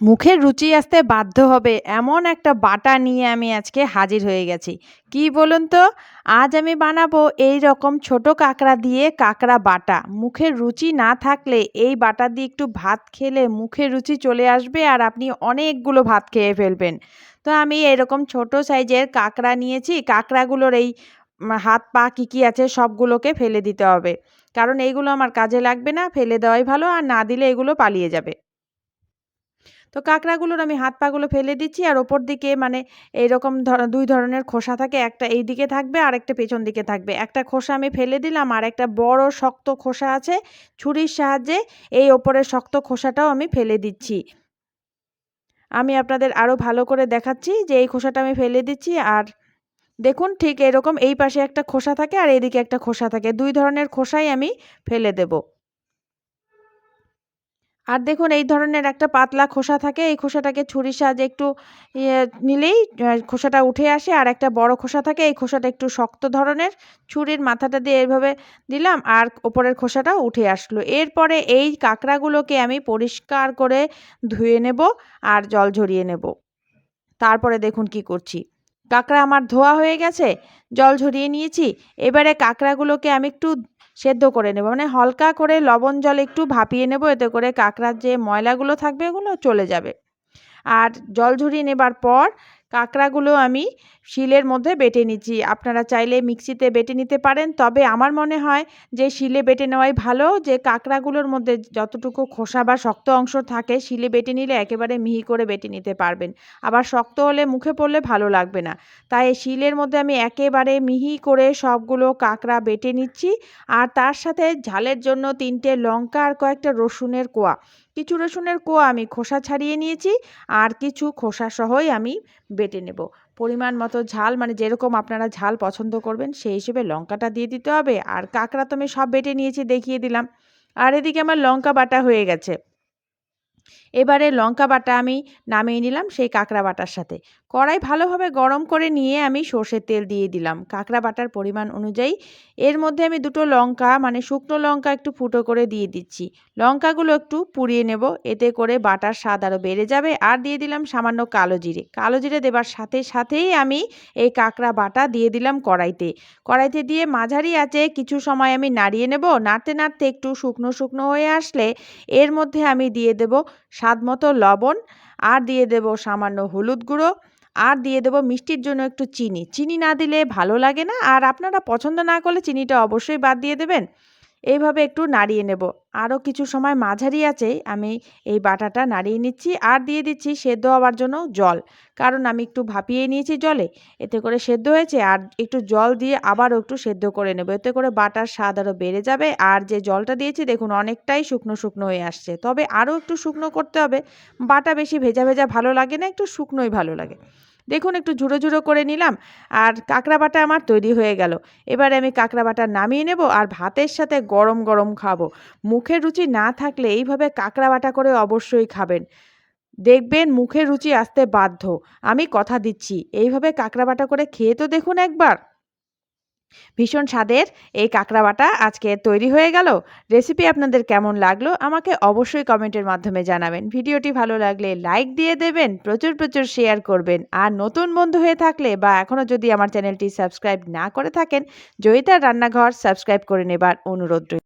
মুখের রুচি আসতে বাধ্য হবে, এমন একটা বাটা নিয়ে আমি আজকে হাজির হয়ে গেছি। কি বলুন তো? আজ আমি বানাবো এই রকম ছোট কাঁকড়া দিয়ে কাঁকড়া বাটা। মুখের রুচি না থাকলে এই বাটা দিয়ে একটু ভাত খেলে মুখের রুচি চলে আসবে আর আপনি অনেকগুলো ভাত খেয়ে ফেলবেন। তো আমি এরকম ছোট সাইজের কাঁকড়া নিয়েছি। কাঁকড়াগুলোর এই হাত পা কী কী আছে সবগুলোকে ফেলে দিতে হবে। কারণ এইগুলো আমার কাজে লাগবে না, ফেলে দেওয়াই ভালো আর না দিলে এগুলো পালিয়ে যাবে। তো কাঁকড়াগুলোর আমি হাত পাগুলো ফেলে দিচ্ছি আর ওপর দিকে মানে এইরকম দুই ধরনের খোসা থাকে, একটা এই দিকে থাকবে আর একটা পেছন দিকে থাকবে। একটা খোসা আমি ফেলে দিলাম আর একটা বড় শক্ত খোসা আছে ছুরির সাহায্যে এই ওপরের শক্ত খোসাটাও আমি ফেলে দিচ্ছি। আমি আপনাদের আরও ভালো করে দেখাচ্ছি যে এই খোসাটা আমি ফেলে দিচ্ছি আর দেখুন ঠিক এরকম এই পাশে একটা খোসা থাকে আর এইদিকে একটা খোসা থাকে। দুই ধরনের খোসাই আমি ফেলে দেবো। আর দেখুন, এই ধরনের একটা পাতলা খোসা থাকে, এই খোসাটাকে ছুরির সাহায্যে একটু নিলেই খোসাটা উঠে আসে। আর একটা বড় খোসা থাকে, এই খোসাটা একটু শক্ত ধরনের। ছুরির মাথাটা দিয়ে এইভাবে দিলাম, আর ওপরের খোসাটাও উঠে আসলো। এরপরে এই কাঁকড়াগুলোকে আমি পরিষ্কার করে ধুয়ে নেব আর জল ঝরিয়ে নেব। তারপরে দেখুন কি করছি। কাঁকড়া আমার ধোয়া হয়ে গেছে, জল ঝরিয়ে নিয়েছি। এবারে কাঁকড়াগুলোকে আমি একটু সেদ্ধ করে নেব। মানে হালকা করে লবণ জল একটু ভাপিয়ে নেব, এতে করে কাঁকড়ার যে ময়লাগুলো থাকবে, এগুলো চলে যাবে। আর জল ঝরিয়ে নেবার পর কাঁকড়াগুলো আমি শিলের মধ্যে বেটে নিচ্ছি। আপনারা চাইলে মিক্সিতে বেটে নিতে পারেন। তবে আমার মনে হয় যে শিলে বেটে নেওয়াই ভালো, যে কাঁকড়াগুলোর মধ্যে যতটুকু খোসা বা শক্ত অংশ থাকে, শিলে বেটে নিলে একেবারে মিহি করে বেটে নিতে পারবেন। আবার শক্ত হলে মুখে পড়লে ভালো লাগবে না। তাই শিলের মধ্যে আমি একেবারে মিহি করে সবগুলো কাঁকড়া বেটে নিচ্ছি। আর তার সাথে ঝালের জন্য তিনটে লঙ্কা আর কয়েকটা রসুনের কোয়া। কিছু রসুনের কোয়া আমি খোসা ছাড়িয়ে নিয়েছি। আর কিছু খোসা সহই আমি বেটে নেব। পরিমাণ মতো ঝাল মানে যেরকম আপনারা ঝাল পছন্দ করবেন, সেই হিসেবে লঙ্কাটা দিয়ে দিতে হবে। আর কাঁকড়া তো আমি সব বেটে নিয়েছি, দেখিয়ে দিলাম। আর এদিকে আমার লঙ্কা বাটা হয়ে গেছে। এবারে লঙ্কা বাটা আমি নামিয়ে নিলাম সেই কাঁকড়া বাটার সাথে। কড়াই ভালোভাবে গরম করে নিয়ে আমি সর্ষের তেল দিয়ে দিলাম। কাঁকড়া বাটার পরিমাণ অনুযায়ী এর মধ্যে আমি দুটো লঙ্কা মানে শুকনো লঙ্কা একটু ফুটো করে দিয়ে দিচ্ছি। লঙ্কাগুলো একটু পুড়িয়ে নেব, এতে করে বাটার স্বাদ আরও বেড়ে যাবে। আর দিয়ে দিলাম সামান্য কালো জিরে। কালো জিরে দেবার সাথে সাথেই আমি এই কাঁকড়া বাটা দিয়ে দিলাম কড়াইতে। কড়াইতে দিয়ে মাঝারি আছে কিছু সময় আমি নাড়িয়ে নেব। নাড়তে নাড়তে একটু শুকনো শুকনো হয়ে আসলে এর মধ্যে আমি দিয়ে দেব স্বাদ মতো লবণ, আর দিয়ে দেব সামান্য হলুদ গুঁড়ো, আর দিয়ে দেবো মিষ্টির জন্য একটু চিনি। চিনি না দিলে ভালো লাগে না, আর আপনারা পছন্দ না করলে চিনিটা অবশ্যই বাদ দিয়ে দেবেন। এইভাবে একটু নাড়িয়ে নেব। আরও কিছু সময় মাঝারি আছে, আমি এই বাটাটা নাড়িয়ে নিচ্ছি আর দিয়ে দিচ্ছি সেদ্ধ হওয়ার জন্য জল। কারণ আমি একটু ভাপিয়ে নিয়েছি জলে, এতে করে সেদ্ধ হয়েছে আর একটু জল দিয়ে আবারও একটু সেদ্ধ করে নেব। এতে করে বাটার স্বাদ আরও বেড়ে যাবে আর যে জলটা দিয়েছি দেখুন অনেকটাই শুকনো শুকনো হয়ে আসছে। তবে আরও একটু শুকনো করতে হবে। বাটা বেশি ভেজা ভেজা ভালো লাগে না, একটু শুকনোই ভালো লাগে। দেখুন একটু ঝুড়ো ঝুড়ো করে নিলাম আর কাঁকড়া বাটা আমার তৈরি হয়ে গেল। এবারে আমি কাঁকড়া বাটা নামিয়ে নেব আর ভাতের সাথে গরম গরম খাব। মুখের রুচি না থাকলে এইভাবে কাঁকড়া বাটা করে অবশ্যই খাবেন। দেখবেন মুখের রুচি আসতে বাধ্য। আমি কথা দিচ্ছি, এইভাবে কাঁকড়া বাটা করে খেয়ে তো দেখুন একবার। ভীষণ স্বাদের এই কাঁকড়া বাটা আজকে তৈরি হয়ে গেল। রেসিপি আপনাদের কেমন লাগল আমাকে অবশ্যই কমেন্টের মাধ্যমে জানাবেন। ভিডিওটি ভালো লাগলে লাইক দিয়ে দেবেন, প্রচুর প্রচুর শেয়ার করবেন। আর নতুন বন্ধু হয়ে থাকলে বা এখনও যদি আমার চ্যানেলটি সাবস্ক্রাইব না করে থাকেন, জয়িতার রান্নাঘর সাবস্ক্রাইব করে নেবার অনুরোধ রইল।